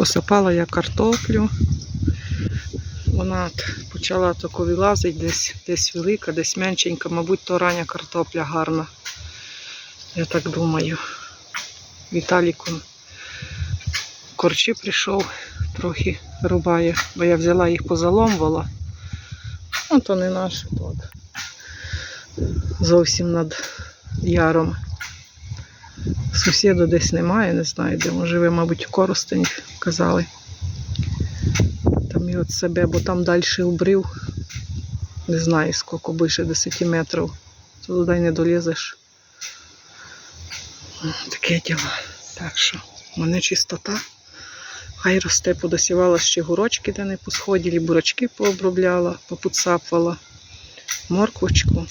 Посипала я картоплю. Вона почала тако вилазити, десь, десь велика, десь меншенька. Мабуть, то рання картопля гарна. Я так думаю. Віталіку корчі прийшов, трохи рубає, бо я взяла їх позаломувала. Ну, то не наше, то от зовсім над яром. Сусіда десь немає, не знаю, де він живе, мабуть, в Коростені казали. Там і от себе, бо там далі обрив. Не знаю, скільки більше 10 метрів. То туди й не долізеш. Таке діло. Так що, в мене чистота. Хай росте, подосівала ще гурочки, де не посходили, бурачки пообробляла, попуцапала, морквочку.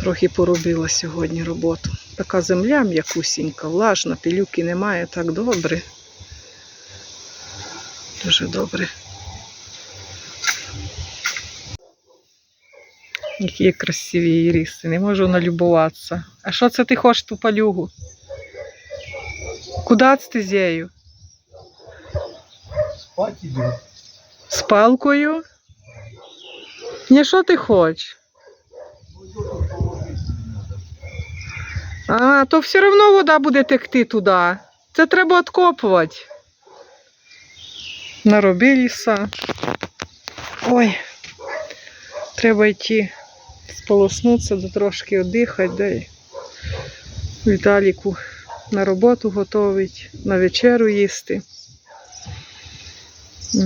Трохи поробила сьогодні роботу. Така земля м'якусінька, влажна, пилюки немає, так добре. Дуже добре. Які красиві іриси, не можу налюбуватися. А що це ти хочеш ту палюгу? Куди нею? Спать іду. З палкою? Ні, що ти хочеш? А, то все одно вода буде текти туди. Це треба откопувати. Наробилися. Ой, треба йти сполоснутися, да трошки віддихати, да Віталіку на роботу готовить, на вечерю їсти.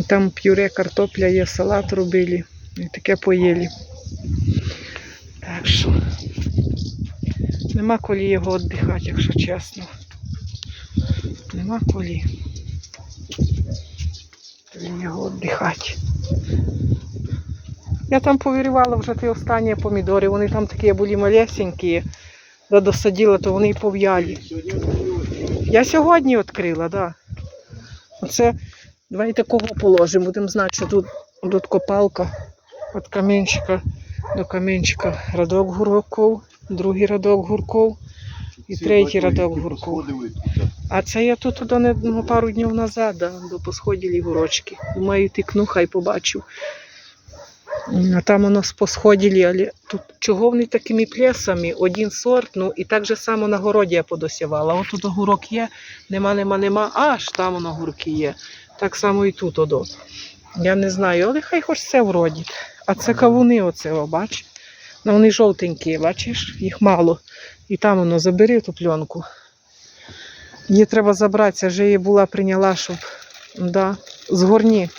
Там пюре, картопля є, салат робили. І таке поїли. Так що нема коли його віддихати, якщо чесно. Нема коли. Коли його віддихати. Я там повірювала вже ті останні помідори, вони там такі були малесенькі. Да досадила, то вони й пов'яли. Я сьогодні відкрила, так. Да. Оце давай такого положимо. Будемо знати, що тут, тут копалка від камінчика до камінчика радок гурков, другий радок гурков і Ці третій які гурков. А це я тут туди не, ну, пару днів назад, да, до посходілі гурочки. Думаю, тикну, хай побачу. А там воно з посходілі, але тут чого вони такими плесами, один сорт, ну і так же само на городі я подосівала. От тут огурок є, нема, нема, нема, аж там воно гурки є. Так само і тут одо. Я не знаю, але хай хоч це вродить. А це кавуни оце, бач. Ну, вони жовтенькі, бачиш, їх мало. І там воно забери ту пленку. Її треба забратися, вже її була прийняла, щоб да, згорні.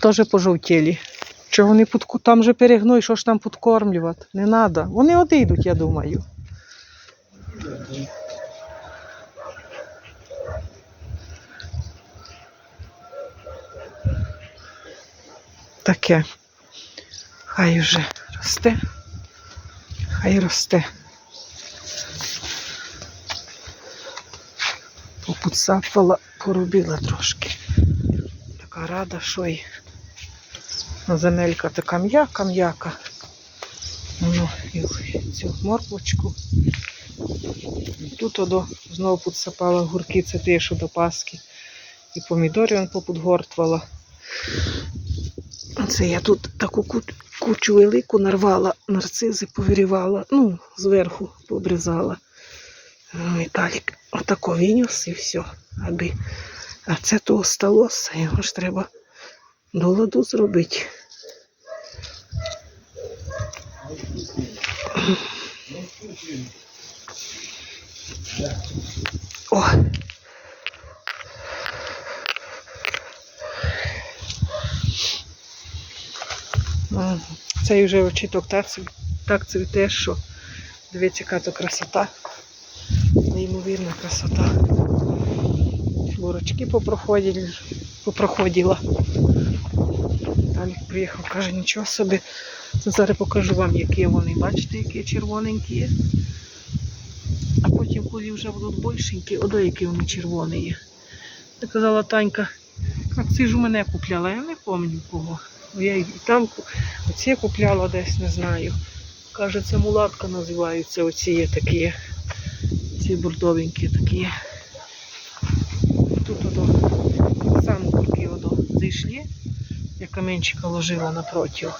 Теж пожовтілі. Чого вони під, там же перегной, що ж там підкормлювати? Не треба. Вони одійдуть, я думаю. Таке. Хай вже росте. Хай росте. Попуцапала, поробила трошки. Така рада, що й земелька така м'яка, м'яка. Ну, і цю морквочку. Тут одо знову підсипала гурки, це те, що до Паски. І помідори он поподгортувала. Це я тут таку ку- кучу велику нарвала, нарцизи повирівала, ну, зверху пообрізала. Віталік отако виніс і все. Аби. А це то осталося, його ж треба до ладу зробити. О! Цей вже очіток так, цвіте, що дивіться, яка то красота. Неймовірна красота. Бурочки попроходила. Далі приїхав, каже, нічого собі. Зараз покажу вам, які вони. Бачите, які червоненькі є. А потім, коли вже будуть більшенькі, одо які вони червоні є. Я Танька, як це ж у мене купляла, я не пам'ятаю кого. Я і там оці купляла десь, не знаю. Каже, це мулатка називаються, оці є такі. Ці бордовенькі такі. тут одо, сам купі одо зайшли, я каменчика ложила напротив.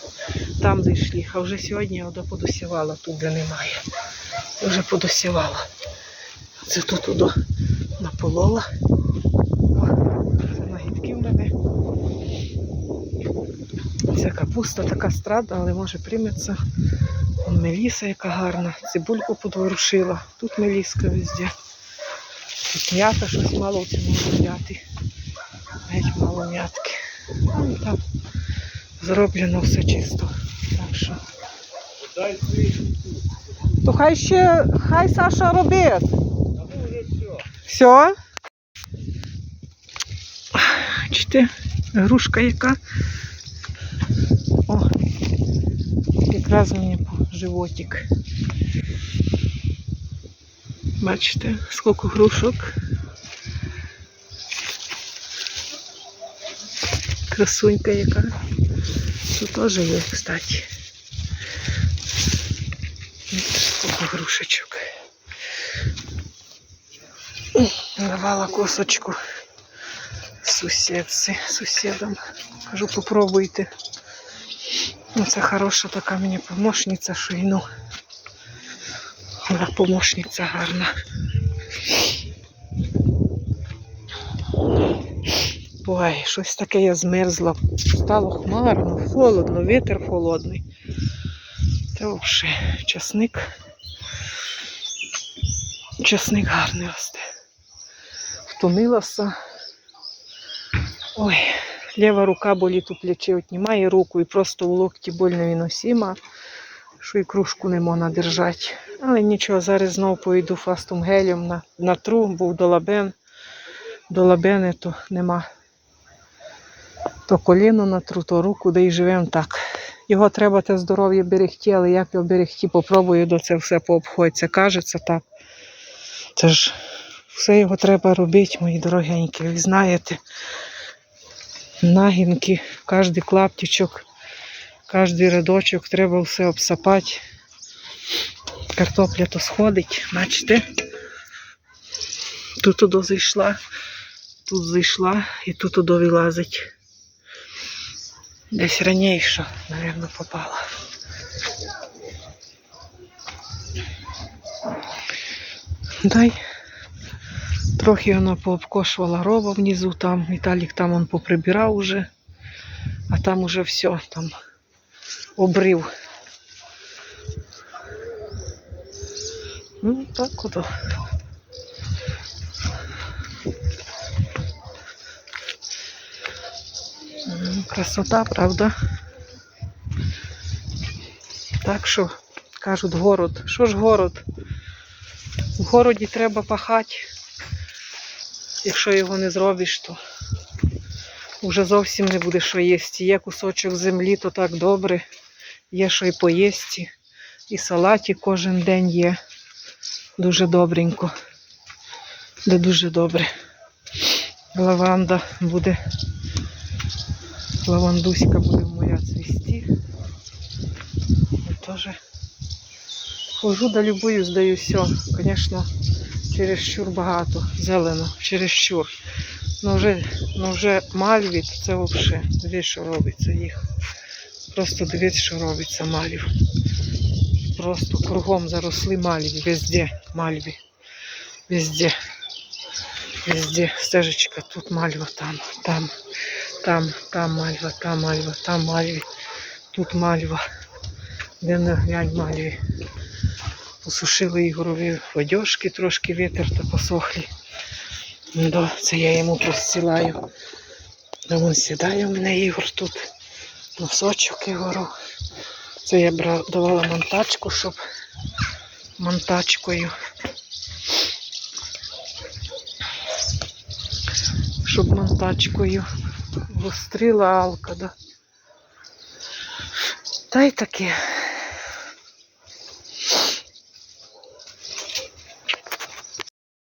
Там зайшли, а вже сьогодні одо подосівала тут, де немає. Вже подосівала. Це тут одо наполола. О, Це нагідки в мене. Ця капуста така страда, але може прийметься. Вон Меліса, яка гарна. Цибульку подворушила. Тут меліска везде. Тут м'ята щось мало в цьому взяти. Геть мало м'ятки. Ну, там зроблено все чисто. Так що. То хай ще, хай Саша робить. Все. Бачите, грушка яка. О, якраз мені животик. Бачите, скільки грушок. Красунька яка. Тут теж є, кстати. Скільки грушечок. Давала косочку сусідці, сусідам. Кажу, попробуйте. Ну, це хороша така мені помощниця, що й ну. Вона помощниця гарна. Ой, щось таке я змерзла. Стало хмарно, холодно, вітер холодний. Та взагалі часник. Часник гарний росте. Втомилася. Ой, ліва рука болить у плечі, отнімає руку і просто у локті боль невиносима, що і кружку не можна держати. Але нічого, зараз знову поїду фастом гелем на, на тру, був долабен. Долабени то нема. То коліно на тру, то руку, де й живемо так. Його треба те здоров'я берегти, але як його берегти, попробую до це все пообходиться. Кажеться так. Це ж все його треба робити, мої дорогенькі. Ви знаєте, нагінки, кожен клаптичок, кожен рядочок треба все обсапати. Картопля то сходить, бачите? Тут туди зайшла, тут зайшла і тут туди вилазить. Десь раніше, мабуть, попала. Дай. Трохи вона пообкошувала рова внизу там. Віталік там он поприбирав уже. А там уже все, там обрив. Ну, так ото. Красота, правда? Так що, кажуть, город. Що ж город? В городі треба пахати. Якщо його не зробиш, то вже зовсім не буде що їсти. Є кусочок землі, то так добре. Є що й поїсти. І салаті кожен день є. Дуже добренько. Де дуже добре. Лаванда буде. Лавандуська буде моя цвісти. Я теж хожу да любую, здаю все. Звісно, чересчур багато. Зелено, чересчур. Ну вже, ну вже мальві, це взагалі. Дивіться, що робиться їх. Просто дивіться, що робиться мальвів. Просто кругом заросли мальві. Везде мальві. Везде. Везде. Стежечка, тут мальва, там, там, там, там мальва, там мальва, там мальві. Тут мальва. Де не глянь мальві. Посушили Ігорові одежки, трошки вітер та посохлі. Да, це я йому простілаю. Да вон сідає у мене Ігор тут. Носочок Ігору. Це я давала монтачку, щоб монтачкою. Щоб монтачкою гострила алка, да. Та й таке.